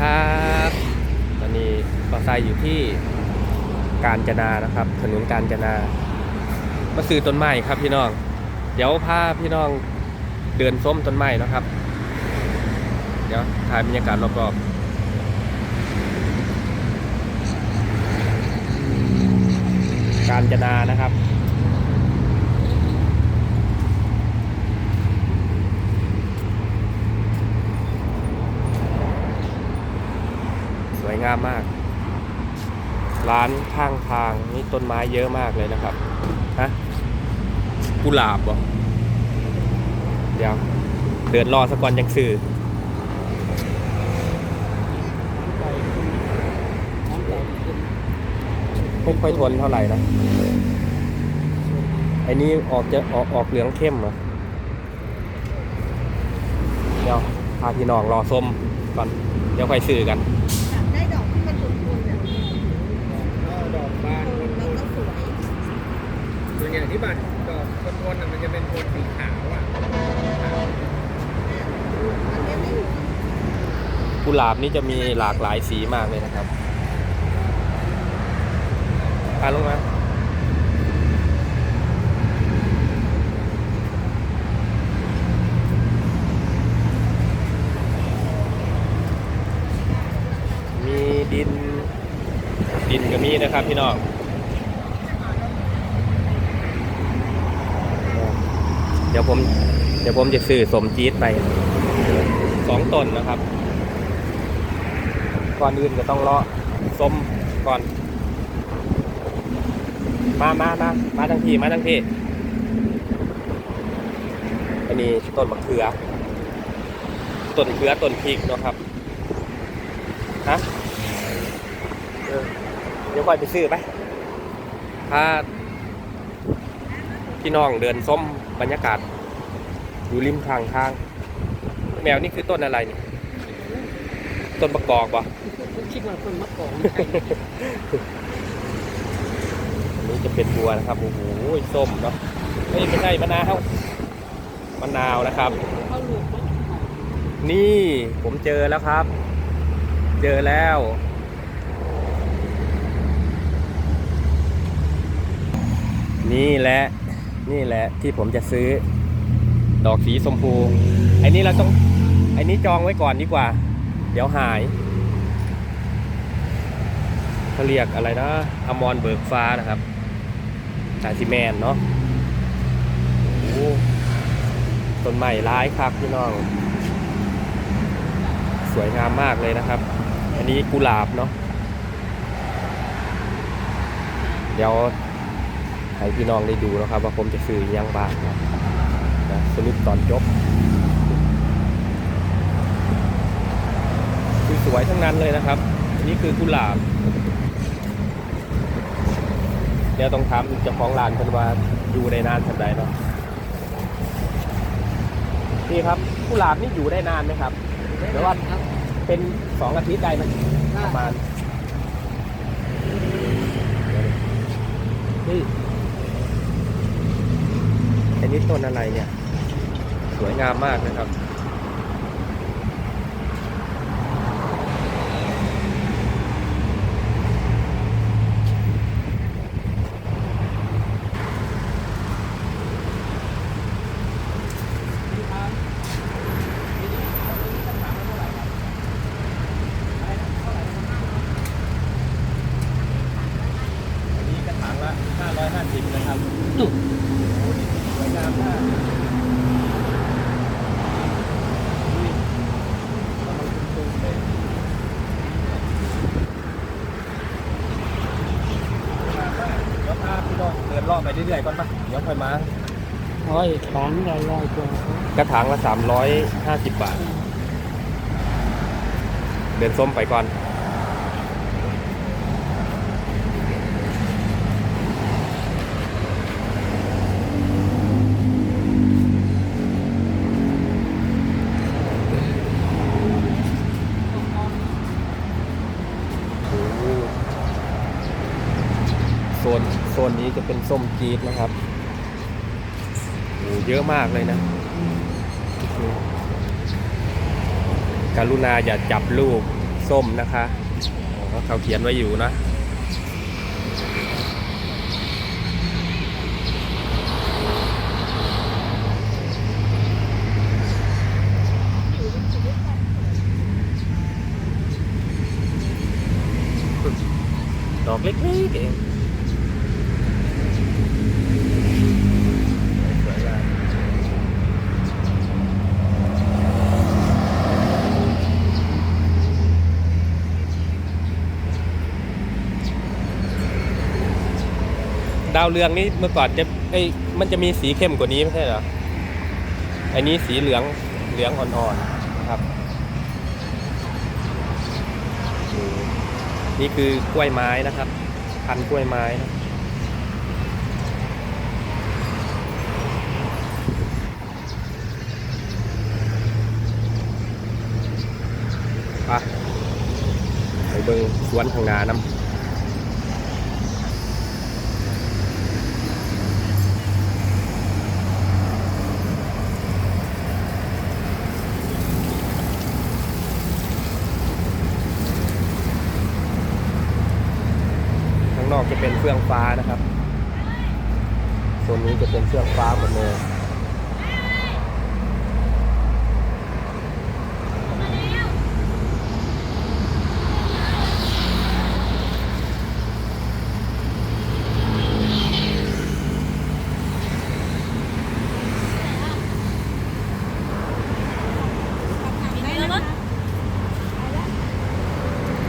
ครับ ตอนนี้ปอไซอยู่ที่กาญจนานะครับ ถนนกาญจนามาซื้อต้นไม้ครับพี่น้อง เดี๋ยวพาพี่น้องเดินส้มต้นไม้นะครับ เดี๋ยวถ่ายบรรยากาศรอบๆกาญจนานะครับ วยงามมาก ร้านข้างทางนี่ต้นไม้เยอะมากเลยนะครับฮะกุหลาบเหรอเดี๋ยวเดินรอสักก่อนยังซื้อไม่ค่อยทนเท่าไหร่นะไอ้นี่ออกจะออกออกเหลืองเข้มเหรอเดี๋ยวพาพี่น้องรอส้มก่อน เดี๋ยวค่อยซื้อกัน อยากได้ดอกที่มันตุนๆเนี่ย ดอกบาน ตุนแล้วก็สวย ส่วนใหญ่ที่บ้านดอกคนๆน่ะมันจะเป็นโทนสีขาวอะกุหลาบนี่จะมีหลากหลายสีมากเลยนะครับพาลงมามีดินดินก็มีนะครับพี่น้อง เดี๋ยว ผม เดี๋ยวผมจะซื้อสมจี๊ดไปสองตนนะครับ ก่อนอื่นก็ต้องเลาะส้มก่อน มามามามาทั้งทีมาทั้งทีอันนี้ต้นมะเขือ ต้นเขือต้นพริกเนาะครับฮะเดี๋ยวค่อยไปซื้อไปพาพี่น้องเดินส้มบรรยากาศ อยู่ริมทางทาง แมวนี่คือต้นอะไรนี่ต้นประกอบปะคิดว่าคนมะกอกอันนี้จะเป็นบัวนะครับโอ้โหส้มเนาะเฮ้ยไม่ใช่มะนาวมะนาวนะครับเขาลูกมะนี่ผมเจอแล้วครับ เจอแล้วนี่แหละ นี่แหละที่ผมจะซื้อ ดอกสีชมพูไอ้นี่เราต้องไอ้นี้จองไว้ก่อนดีกว่า เดี๋ยวหายเขาเรียกอะไรนะอมรเบิกฟ้านะครับสาซีแมนเนาะต้นใหม่ร้ายครับพี่น้อง สวยงามมากเลยนะครับ อันนี้กุหลาบเนาะ เดี๋ยวให้พี่น้องได้ดูนะครับ ว่าผมจะซื้อยังบ้างนะ รุปตอนจบสวยทั้งนั้นเลยนะครับอันนี้คือกุหลาบเดี๋ยวต้องถามเจ้าของร้านกันว่าอยู่ได้นานเท่าไหร่เนาะนี่ครับกุหลาบนี่อยู่ได้นานไหมครับเดี๋ยวว่าเป็นสองอาทิตย์ได้ไหมประมาณเฮ้ยอันนี้ต้นอะไรเนี่ย สวยงามมากนะครับ อันนี้กระถางละ 550 นะครับสวยงามมากอุ้ยกำลังตุ้มๆเลยสวยงามมากเดี๋ยวพาพี่น้อง เดินรอบไปเรื่อยๆก่อนปะเดี๋ยวค่อยมาโอ้ยของลอยลอยตัวกระถางละ350 บาท เดินส้มไปก่อน โอ้โหโซนโซนนี้ จะเป็นส้มจี๊ดนะครับโอ้โหเยอะมากเลยนะการุณาอย่าจับลูกส้มนะคะเขาเขียนไว้อยู่นะดอกเล็กๆเองสวยมาก ดาวเรืองนี่เมื่อก่อนจะไอ้มันจะมีสีเข้มกว่านี้ไม่ใช่เหรออันนี้สีเหลืองเหลืองอ่อนๆนะครับ นี่คือกล้วยไม้นะครับ พันกล้วยไม้นะไปเบิ่งสวนข้างหน้านำ ข้างนอกจะเป็นเฟื่องฟ้านะครับโซนนี้จะเป็นเฟื่องฟ้าหมดเลย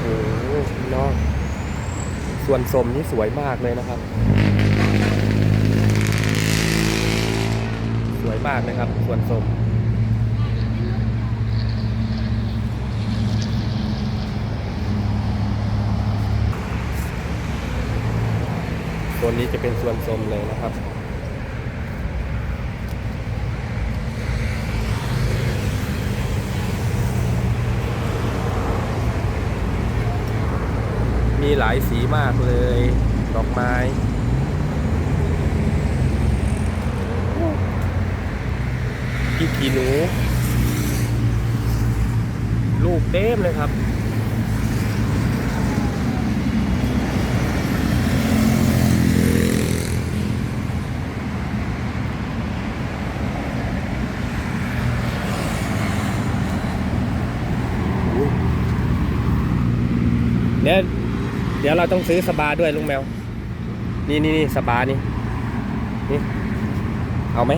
โอ้โหพี่น้องส่ วนสมนี่สวยมากเลยนะครับ สวยมากนะครับส่วนสมส่วนนี้จะเป็นส่วนสมเลยนะครับ มีหลายสีมากเลย ดอกไม้พริกขี้หนู ลูกเต็มเลยครับเดี๋ย เดี๋ยวเราต้องซื้อสบาด้วยลุงแมว นี่นี่นี่สบานี่นี่ เอาไหม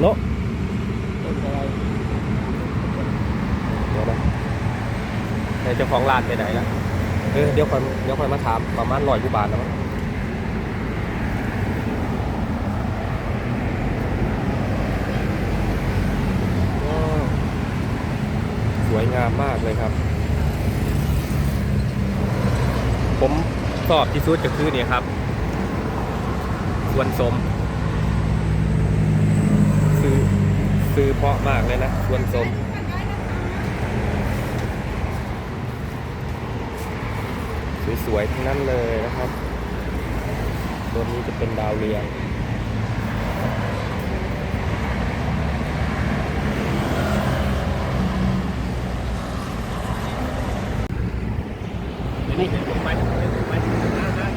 โนเดี๋ยวนะเจ้าของร้านไปไหนแล้วเออเดี๋ยวค่อยเดี๋ยวค่อยมาถามประมาณร้อยกว่าบาทแล้วมั้งว้าวสวยงามมากเลยครับ ผมชอบที่สุดก็คือนี่ครับ ส่วนสม ซื้อซื้อเพาะมากเลยนะส่วนสมสวยๆทั้งนั้นเลยนะครับ ตัวนี้จะเป็นดาวเรือง นี่เป็นผมไปเป็นผมไปนะฮะ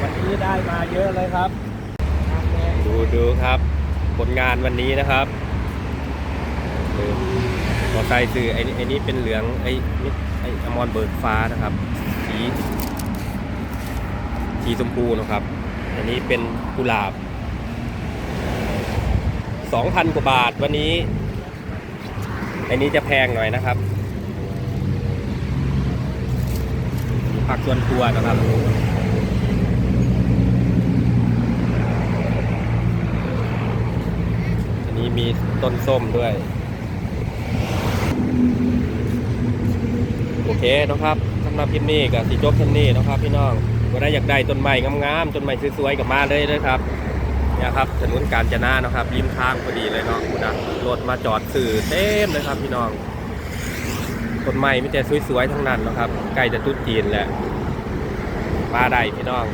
วันนี้ได้มาเยอะเลยครับ ดูดูครับ ผลงานวันนี้นะครับเออขอใส่สื่อไอ้นี่ไอ้นี่เป็นเหลืองไอ้นี่ไอ้อมรเบิกฟ้านะครับสีสีชมพูนะครับ อันนี้เป็นกุหลาบสองพันกว่าบาทวันนี้ อันนี้จะแพงหน่อยนะครับ ผักส่วนตัวนะครับ นี้มีต้นส้มด้วย โอเคนะครับสำหรับคลิปนี้กับสีจบท่านนี้นะครับ พี่น้องก็ได้อยากได้ต้นไม้งามๆต้นไม้สวยๆกับมาเลยเลยครับเนี่ยครับถนนกาญจนานะครับริมทางพอดีเลยเนาะคุณนะรถมาจอดสื่อเต็มเลยครับ พี่น้องต้นไม้ไม่แต่สวยๆทั้งนั้นนะครับใกล้จะตุ๊ดจีนแหละมาได้พี่น้อง